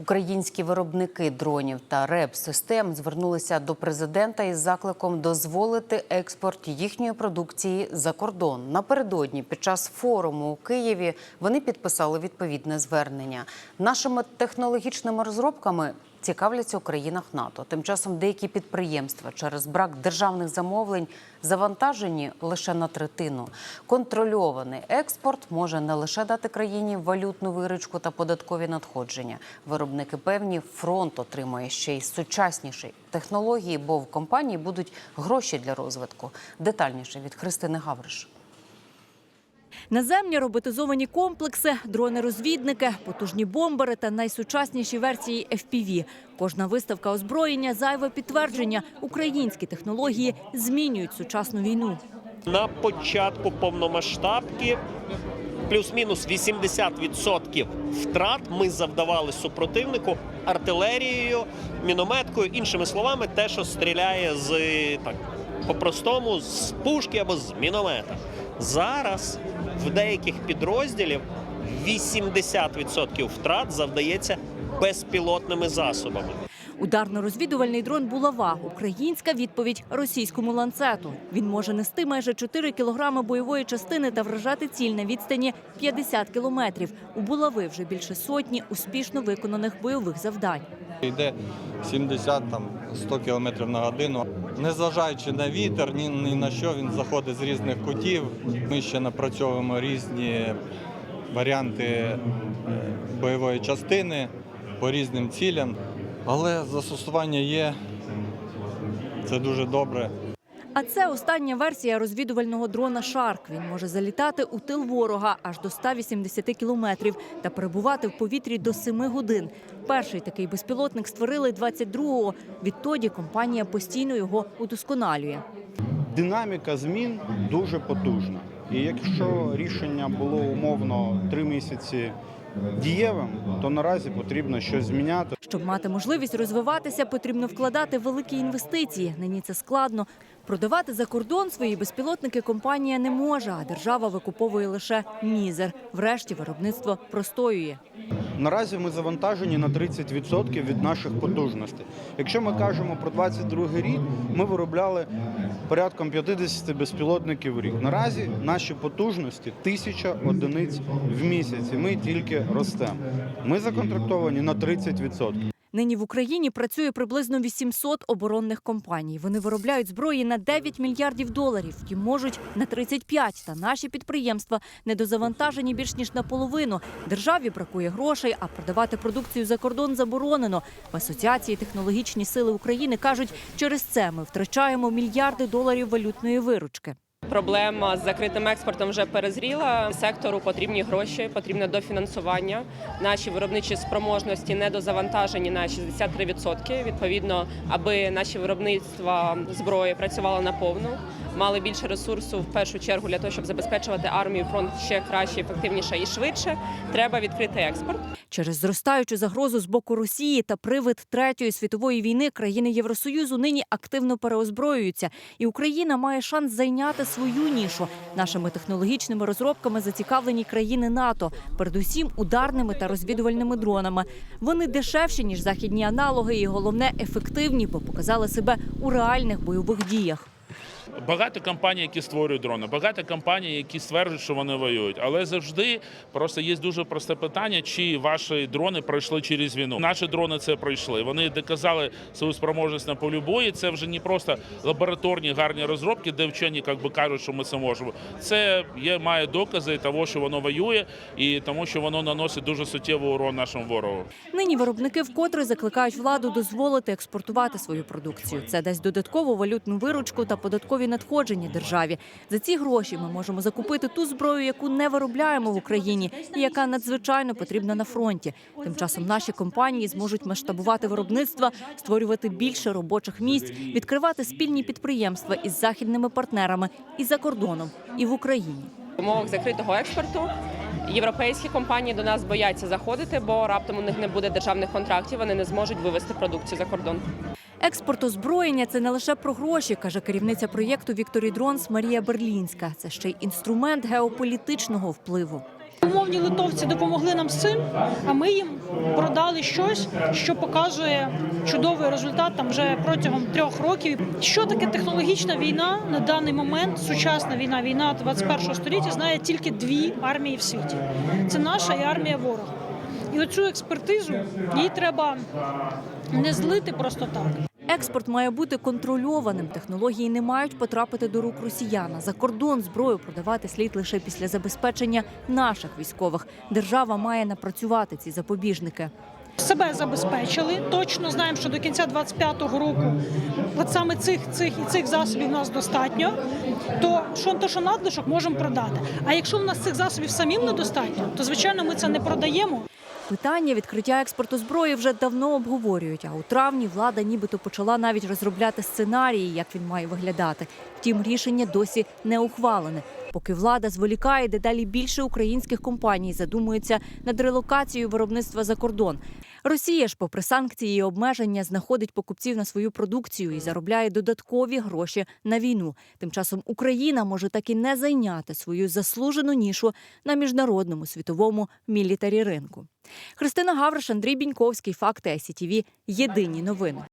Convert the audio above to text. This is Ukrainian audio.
Українські виробники дронів та РЕП-систем звернулися до президента із закликом дозволити експорт їхньої продукції за кордон. Напередодні під час форуму у Києві вони підписали відповідне звернення. Нашими технологічними розробками цікавляться у країнах НАТО. Тим часом деякі підприємства через брак державних замовлень завантажені лише на третину. Контрольований експорт може не лише дати країні валютну виручку та податкові надходження. Виробники певні, фронт отримує ще й сучасніші технології, бо в компанії будуть гроші для розвитку. Детальніше від Христини Гавриш. Наземні роботизовані комплекси, дрони-розвідники, потужні бомбери та найсучасніші версії FPV. Кожна виставка озброєння зайве підтвердження. Українські технології змінюють сучасну війну. На початку повномасштабки плюс-мінус 80% втрат ми завдавали супротивнику артилерією, мінометкою, іншими словами, те, що стріляє з так по-простому з пушки або з міномета. Зараз в деяких підрозділів 80% втрат завдається безпілотними засобами. Ударно-розвідувальний дрон «Булава» – українська відповідь російському ланцету. Він може нести майже 4 кілограми бойової частини та вражати ціль на відстані 50 кілометрів. У «Булави» вже більше сотні успішно виконаних бойових завдань. Йде 70 там 100 км на годину. Незважаючи на вітер, ні, ні на що він заходить з різних кутів. Ми ще напрацьовуємо різні варіанти е, бойової частини по різним цілям. Але застосування є. Це дуже добре. А це остання версія розвідувального дрона «Шарк». Він може залітати у тил ворога аж до 180 кілометрів та перебувати в повітрі до 7 годин. Перший такий безпілотник створили 22-го. Відтоді компанія постійно його удосконалює. Динаміка змін дуже потужна. І якщо рішення було умовно три місяці дієвим, то наразі потрібно щось зміняти. Щоб мати можливість розвиватися, потрібно вкладати великі інвестиції. Нині це складно. Продавати за кордон свої безпілотники компанія не може, а держава викуповує лише мізер. Врешті виробництво простоює. Наразі ми завантажені на 30% від наших потужностей. Якщо ми кажемо про 22 рік, ми виробляли порядком 50 безпілотників в рік. Наразі наші потужності тисяча одиниць в місяць. і Ми тільки ростемо. Ми законтрактовані на 30%. Нині в Україні працює приблизно 800 оборонних компаній. Вони виробляють зброї на 9 мільярдів доларів, втім можуть на 35. Та наші підприємства недозавантажені більш ніж наполовину. Державі бракує грошей, а продавати продукцію за кордон заборонено. В асоціації технологічні сили України кажуть, через це ми втрачаємо мільярди доларів валютної виручки. Проблема з закритим експортом вже перезріла. Сектору потрібні гроші, потрібне дофінансування. Наші виробничі спроможності недозавантажені на 63%. Відповідно, аби наші виробництва зброї працювали наповну, мали більше ресурсу в першу чергу для того, щоб забезпечувати армію фронт ще краще, ефективніше і швидше. Треба відкрити експорт. Через зростаючу загрозу з боку Росії та привид третьої світової війни країни Євросоюзу нині активно переозброюються, і Україна має шанс зайняти свою нішу. Нашими технологічними розробками зацікавлені країни НАТО, передусім ударними та розвідувальними дронами. Вони дешевші ніж західні аналоги, і головне ефективні, бо показали себе у реальних бойових діях. Багато компаній, які створюють дрони, багато компаній, які стверджують, що вони воюють. Але завжди просто є дуже просте питання, чи ваші дрони пройшли через війну. Наші дрони це пройшли. Вони доказали свою спроможність на полі бою. Це вже не просто лабораторні гарні розробки, де вчені як би кажуть, що ми це можемо. Це є має докази того, що воно воює, і тому, що воно наносить дуже суттєвий урон нашому ворогу. Нині виробники вкотре закликають владу дозволити експортувати свою продукцію. Це дасть додаткову валютну виручку та податкові надходження державі. За ці гроші ми можемо закупити ту зброю, яку не виробляємо в Україні, і яка надзвичайно потрібна на фронті. Тим часом наші компанії зможуть масштабувати виробництва, створювати більше робочих місць, відкривати спільні підприємства із західними партнерами і за кордоном, і в Україні. В умовах закритого експорту європейські компанії до нас бояться заходити, бо раптом у них не буде державних контрактів. Вони не зможуть вивести продукцію за кордон. Експорт озброєння це не лише про гроші, каже керівниця проєкту Вікторій Дронс Марія Берлінська. Це ще й інструмент геополітичного впливу. Умовні литовці допомогли нам з цим, а ми їм продали щось, що показує чудовий результат там вже протягом трьох років. Що таке технологічна війна на даний момент? Сучасна війна, війна 21 століття знає тільки дві армії в світі: це наша і армія ворога. І оцю експертизу їй треба не злити просто так. Експорт має бути контрольованим. Технології не мають потрапити до рук росіяна. За кордон зброю продавати слід лише після забезпечення наших військових. Держава має напрацювати ці запобіжники. Себе забезпечили. Точно знаємо, що до кінця 25-го року от саме цих цих і цих засобів у нас достатньо. То що то, що надлишок, можемо продати. А якщо в нас цих засобів самим недостатньо, то звичайно ми це не продаємо. Питання відкриття експорту зброї вже давно обговорюють. А у травні влада нібито почала навіть розробляти сценарії, як він має виглядати. Втім, рішення досі не ухвалене. Поки влада зволікає, дедалі більше українських компаній задумується над релокацією виробництва за кордон. Росія ж, попри санкції і обмеження, знаходить покупців на свою продукцію і заробляє додаткові гроші на війну. Тим часом Україна може так і не зайняти свою заслужену нішу на міжнародному світовому мілітарі ринку. Христина Гавриш, Андрій Біньковський, Факти СІТІВІ. Єдині новини.